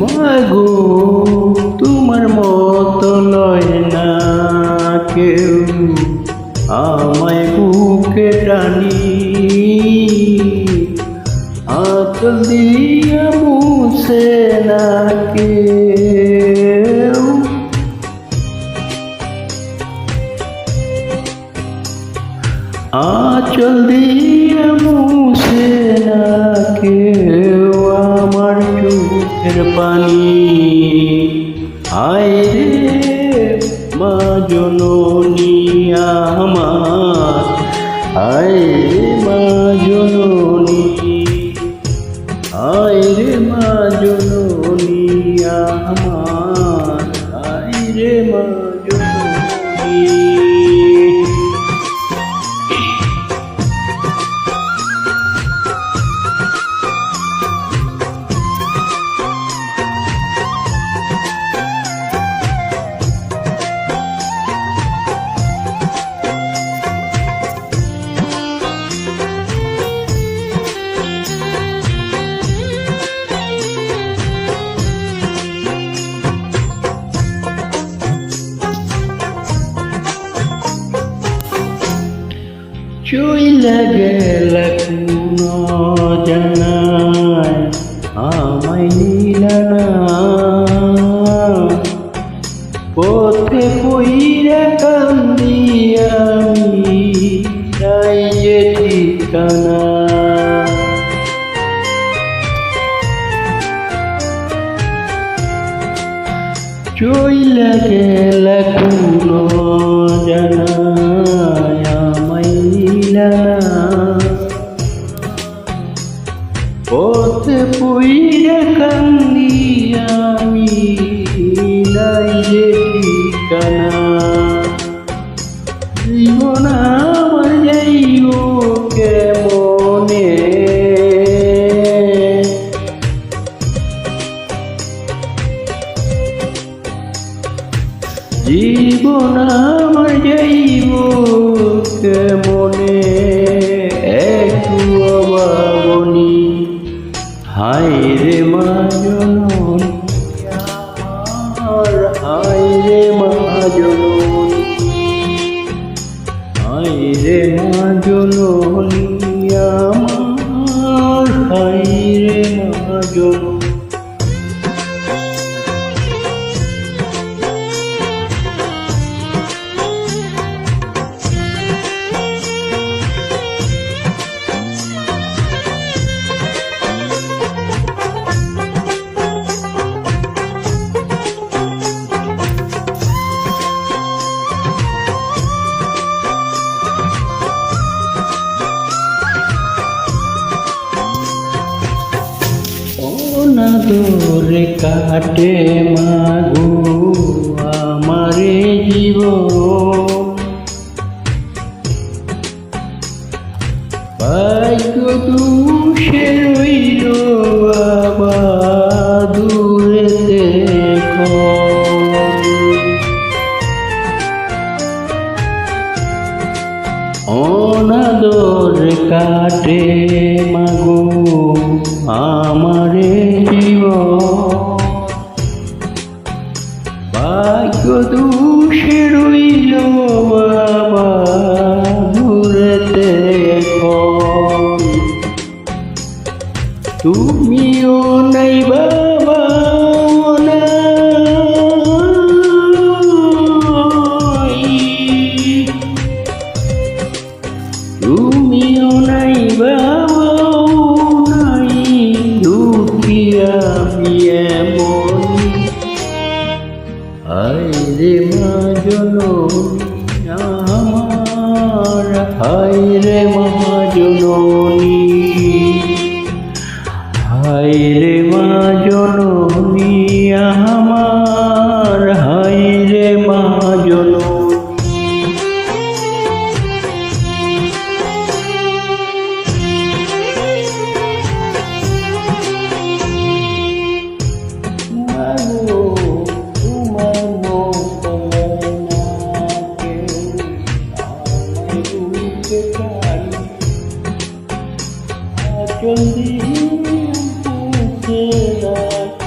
মাগো, তোমার মত লয় না কেউ। আমায় বুকে টানি আত দিয়া মুছে না কেউ। আচল দিয়া মুসে না কেউ আমার চুপ চোখের পানি আয় রে মা জননী আমার আয় রে মা জননী আয় রে মা জননী আমায় নিলা না। পথে পইরা কান্দি আমি নাই যে ঠিকানা। চইলা গেল কোনো ঠিকানা। জীবন আমার যাইও কেমনে জীবন আমার যাইব কেমনে একটু অবাবনি হায় রে মা রে অনাদরে কাটে মাগো আমারে জীব ভাগ্য দূরে দেখো। অনাদর কাটে মাগো আমারে ভাগ্য দোষে রইল বাবা তুমিও নাই khi là